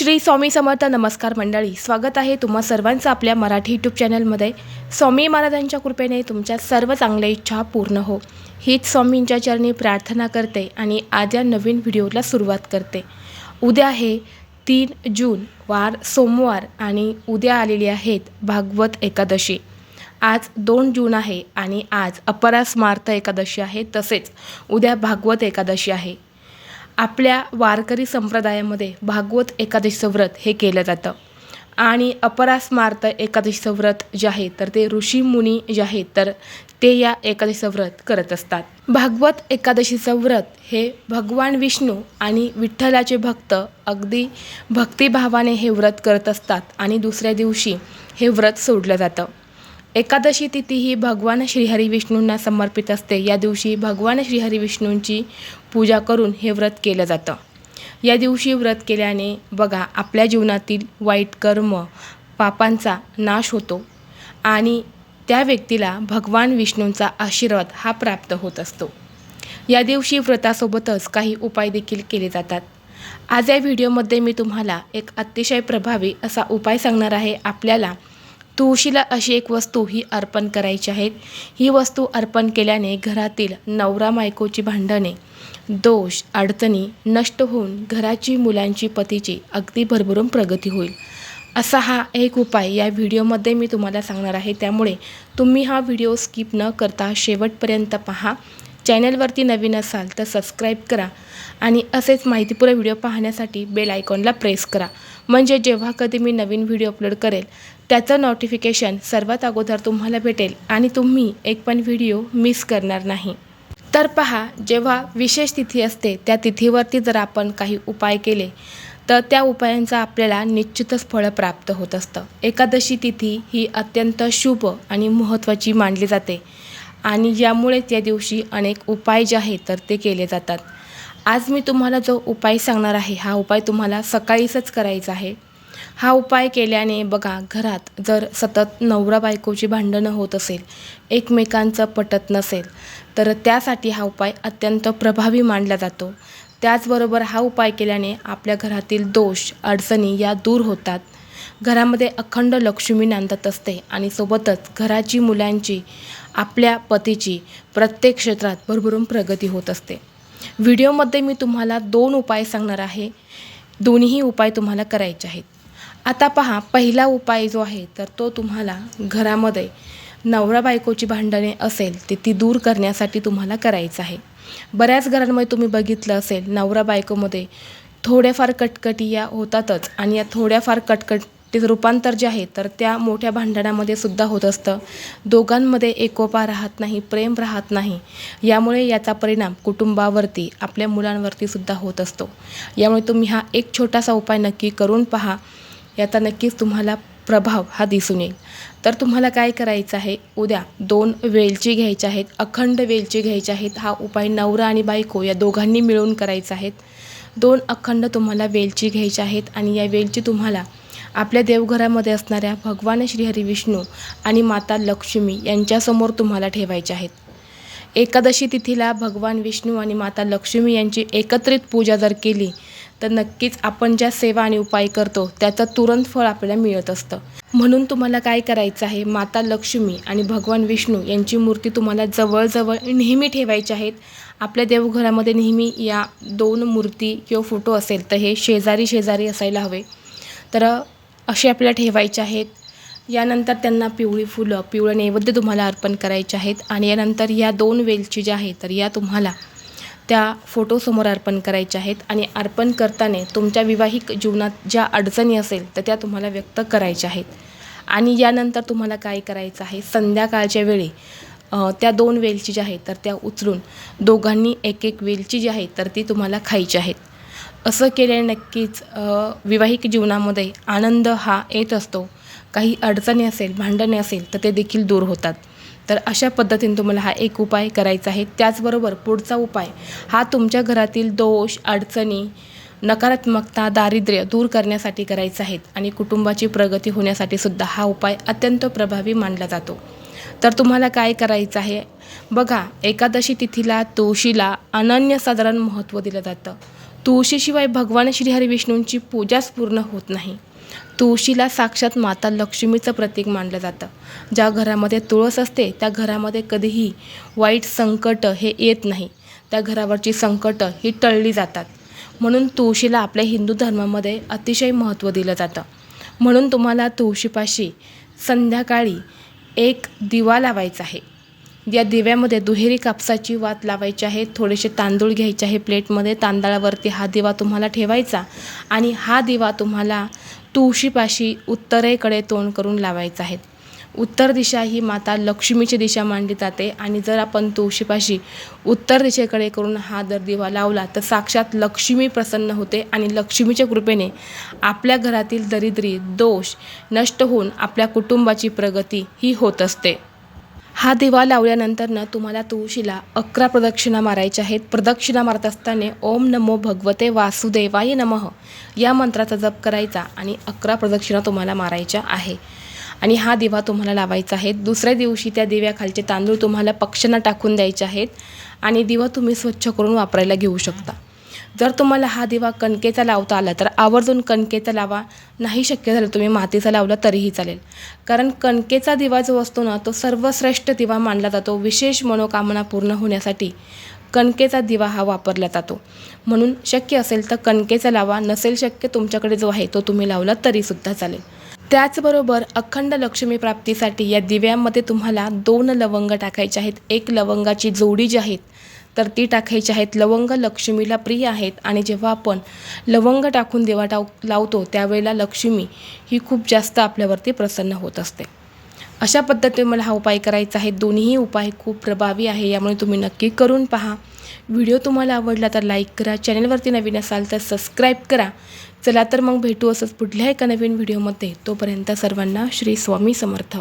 श्री स्वामी समर्थ नमस्कार मंडळी स्वागत आहे तुम्हा सर्वांचं आपल्या मराठी यूट्यूब चॅनलमध्ये स्वामी महाराजांच्या कृपेने तुमच्या सर्व चांगल्या इच्छा पूर्ण हो. हीच स्वामींच्या चरणी प्रार्थना करते आणि आज या नवीन व्हिडिओला सुरुवात करते. उद्या आहे तीन जून वार सोमवार आणि उद्या आलेली आहेत भागवत एकादशी. आज दोन जून आहे आणि आज अपरा स्मार्त एकादशी आहे तसेच उद्या भागवत एकादशी आहे. आपल्या वारकरी संप्रदायामध्ये भागवत एकादशीचं व्रत हे केलं जातं. आणि अपरा स्मार्त एकादशीचं व्रत जे आहे तर ते ऋषी मुनी जे आहेत तर ते या एकादशीचं व्रत करत असतात. भागवत एकादशीचं व्रत हे भगवान विष्णू आणि विठ्ठलाचे भक्त अगदी भक्तिभावाने हे व्रत करत असतात आणि दुसऱ्या दिवशी हे व्रत सोडलं जातं. एकादशी तिथी ही भगवान श्रीहरी विष्णूंना समर्पित असते. या दिवशी भगवान श्रीहरी विष्णूंची पूजा करून हे व्रत केलं जातं. या दिवशी व्रत केल्याने बघा आपल्या जीवनातील वाईट कर्म पापांचा नाश होतो आणि त्या व्यक्तीला भगवान विष्णूंचा आशीर्वाद हा प्राप्त होत असतो. या दिवशी व्रतासोबतच काही उपाय देखील केले जातात. आज या व्हिडिओमध्ये मी तुम्हाला एक अतिशय प्रभावी असा उपाय सांगणार आहे. आपल्याला तुळशीला अशी एक वस्तू ही अर्पण करायची आहे. ही वस्तू अर्पण केल्याने घरातील नवरा बायकोची भांडणे दोष अडचणी नष्ट होऊन घराची मुलांची पतीची अगदी भरभरून प्रगती होईल. असा हा एक उपाय या व्हिडिओमध्ये मी तुम्हाला सांगणार आहे. त्यामुळे तुम्ही हा व्हिडिओ स्किप न करता शेवटपर्यंत पहा. चॅनलवरती नवीन असाल तर सबस्क्राईब करा आणि असेच माहितीपूर्ण व्हिडिओ पाहण्यासाठी बेल आयकॉनला प्रेस करा. म्हणजे जेव्हा कधी मी नवीन व्हिडिओ अपलोड करेल त्याचं नोटिफिकेशन सर्वात अगोदर तुम्हाला भेटेल आणि तुम्ही एक पण व्हिडिओ मिस करणार नाही. तर पहा जेव्हा विशेष तिथी असते त्या तिथीवरती जर आपण काही उपाय केले तर त्या उपायांचा आपल्याला निश्चितच फळ प्राप्त होत असतं. एकादशी तिथी ही अत्यंत शुभ आणि महत्त्वाची मानली जाते. आणि यामुळे त्या दिवशी अनेक उपाय जे आहेत तर ते केले जातात. आज मी तुम्हाला जो उपाय सांगणार आहे हा उपाय तुम्हाला सकाळीच करायचा आहे. हा उपाय केल्याने बघा घरात जर सतत नवरा बायकोची भांडणं होत असेल एकमेकांचं पटत नसेल तर त्यासाठी हा उपाय अत्यंत प्रभावी मानला जातो. त्याचबरोबर हा उपाय केल्याने आपल्या घरातील दोष अडचणी या दूर होतात. घरामध्ये अखंड लक्ष्मी नांदत असते आणि सोबतच घराची मुलांची आपल्या पतीची प्रत्येक क्षेत्रात भरभरून प्रगती होत असते. व्हिडिओमध्ये मी तुम्हाला दोन उपाय सांगणार आहे. दोन्हीही उपाय तुम्हाला करायचे आहेत. आता पहा पहिला उपाय जो आहे तर तो तुम्हाला घरामध्ये नवरा बायकोची भांडणे असेल ते ती दूर करण्यासाठी तुम्हाला करायचं आहे. बऱ्याच घरांमध्ये तुम्ही बघितलं असेल नवरा बायकोमध्ये थोड्याफार कटकटी या होतातच आणि या थोड्याफार कटकट तेच रूपांतर जे आहे तर त्या मोठ्या भांडणामध्ये सुद्धा होत असतं. दोघांमध्ये एकोपा राहत नाही प्रेम राहत नाही. यामुळे याचा परिणाम कुटुंबावरती आपल्या मुलांवरती सुद्धा होत असतो. यामुळे तुम्ही हा एक छोटासा उपाय नक्की करून पहा. याचा नक्कीच तुम्हाला प्रभाव हा दिसून येईल. तर तुम्हाला काय करायचं आहे? उद्या दोन वेलची घ्यायच्या आहेत अखंड वेलची घ्यायच्या आहेत. हा उपाय नवरा आणि बायको या दोघांनी मिळून करायचा आहेत दोन अखंड तुम्हाला वेलची घ्यायच्या आहेत आणि या वेलची तुम्हाला आपल्या देवघरामध्ये असणाऱ्या भगवान श्रीहरी विष्णू आणि माता लक्ष्मी यांच्यासमोर तुम्हाला ठेवायच्या आहेत. एकादशी तिथीला भगवान विष्णू आणि माता लक्ष्मी यांची एकत्रित पूजा जर केली तर नक्कीच आपण ज्या सेवा आणि उपाय करतो त्याचं तुरंत फळ आपल्याला मिळत असतं. म्हणून तुम्हाला काय करायचं आहे? माता लक्ष्मी आणि भगवान विष्णू यांची मूर्ती तुम्हाला जवळजवळ नेहमी ठेवायची आहेत. आपल्या देवघरामध्ये नेहमी या दोन मूर्ती किंवा फोटो असेल तर हे शेजारी शेजारी असायला हवे. तर असे आपल्याला ठेवायचे आहेत. यानंतर त्यांना पिवळी फुलं पिवळं नैवेद्य तुम्हाला अर्पण करायचे आहेत. आणि यानंतर या दोन वेलची ज्या आहेत तर या तुम्हाला त्या फोटोसमोर अर्पण करायच्या आहेत. आणि अर्पण करताना तुमच्या विवाहिक जीवनात ज्या अडचणी असेल तर त्या तुम्हाला व्यक्त करायच्या आहेत. आणि यानंतर तुम्हाला काय करायचं आहे? संध्याकाळच्या वेळी त्या दोन वेलची ज्या आहेत तर त्या उचलून दोघांनी एक एक वेलची जी आहे तर ती तुम्हाला खायची आहेत. असं केल्याने नक्कीच विवाहिक जीवनामध्ये आनंद हा येत असतो. काही अडचणी असेल भांडणे असेल तर ते देखील दूर होतात. तर अशा पद्धतीने तुम्हाला हा एक उपाय करायचा आहे. त्याचबरोबर पुढचा उपाय हा तुमच्या घरातील दोष अडचणी नकारात्मकता दारिद्र्य दूर करण्यासाठी करायचा आहेत आणि कुटुंबाची प्रगती होण्यासाठी सुद्धा हा उपाय अत्यंत प्रभावी मानला जातो. तर तुम्हाला काय करायचं आहे? बघा एकादशी तिथीला तुळशीला अनन्यसाधारण महत्त्व दिलं जातं. तुळशीशिवाय भगवान श्रीहरी विष्णूंची पूजाच पूर्ण होत नाही. तुळशीला साक्षात माता लक्ष्मीचं प्रतीक मानलं जातं. ज्या घरामध्ये तुळस असते त्या घरामध्ये कधीही वाईट संकट हे येत नाही. त्या घरावरची संकट ही टळली जातात. म्हणून तुळशीला आपल्या हिंदू धर्मामध्ये अतिशय महत्त्व दिलं जातं. म्हणून तुम्हाला तुळशीपाशी संध्याकाळी एक दिवा लावायचा आहे. या दिव्यामध्ये दुहेरी कापसाची वात लावायची आहे. थोडेसे तांदूळ घ्यायचे आहे प्लेटमध्ये. तांदळावरती हा दिवा तुम्हाला ठेवायचा आणि हा दिवा तुम्हाला तुळशीपाशी उत्तरेकडे तोंड करून लावायचा आहे. उत्तर दिशा ही माता लक्ष्मीची दिशा मानली जाते आणि जर आपण तुळशीपाशी उत्तर दिशेकडे करून हा जर दिवा लावला तर साक्षात लक्ष्मी प्रसन्न होते आणि लक्ष्मीच्या कृपेने आपल्या घरातील दरिद्री दोष नष्ट होऊन आपल्या कुटुंबाची प्रगती ही होत असते. हा दिवा लावल्यानंतरनं तुम्हाला तुळशीला अकरा प्रदक्षिणा मारायच्या आहेत. प्रदक्षिणा मारत असताना ओम नमो भगवते वासुदेवाय नमः या मंत्राचा जप करायचा आणि अकरा प्रदक्षिणा तुम्हाला मारायच्या आहे. आणि हा दिवा तुम्हाला लावायचा आहे. दुसऱ्या दिवशी त्या दिव्याखालचे तांदूळ तुम्हाला पक्ष्यांना टाकून द्यायचे आहेत आणि दिवा तुम्ही स्वच्छ करून वापरायला घेऊ शकता. जर तुम्हाला हा दिवा कणकेचा लावता आला तर आवर्जून कणकेचा लावा. नाही शक्य झालं तुम्ही मातीचा लावला तरीही चालेल. कारण कणकेचा दिवा जो असतो ना तो सर्वश्रेष्ठ दिवा मानला जातो. विशेष मनोकामना पूर्ण होण्यासाठी कणकेचा दिवा हा वापरला जातो. म्हणून शक्य असेल तर कणकेचा लावा. नसेल शक्य तुमच्याकडे जो आहे तो तुम्ही लावला तरीसुद्धा चालेल. त्याचबरोबर अखंड लक्ष्मी प्राप्तीसाठी या दिव्यामध्ये तुम्हाला दोन लवंग टाकायचे आहेत. एक लवंगाची जोडी जी आहेत तर ती टाकायची आहेत. लवंग लक्ष्मीला प्रिय आहेत आणि जेव्हा आपण लवंग टाकून देवा टाव लावतो त्यावेळेला लक्ष्मी ही खूप जास्त आपल्यावरती प्रसन्न होत असते. अशा पद्धतीने मला हा उपाय करायचा आहे. दोन्ही उपाय खूप प्रभावी आहे यामुळे तुम्ही नक्की करून पहा. व्हिडिओ तुम्हाला आवडला तर लाईक करा. चॅनलवरती नवीन असाल तर सबस्क्राईब करा. चला तर मग भेटू असंच पुढल्या एका नवीन व्हिडिओमध्ये. तोपर्यंत सर्वांना श्री स्वामी समर्थ.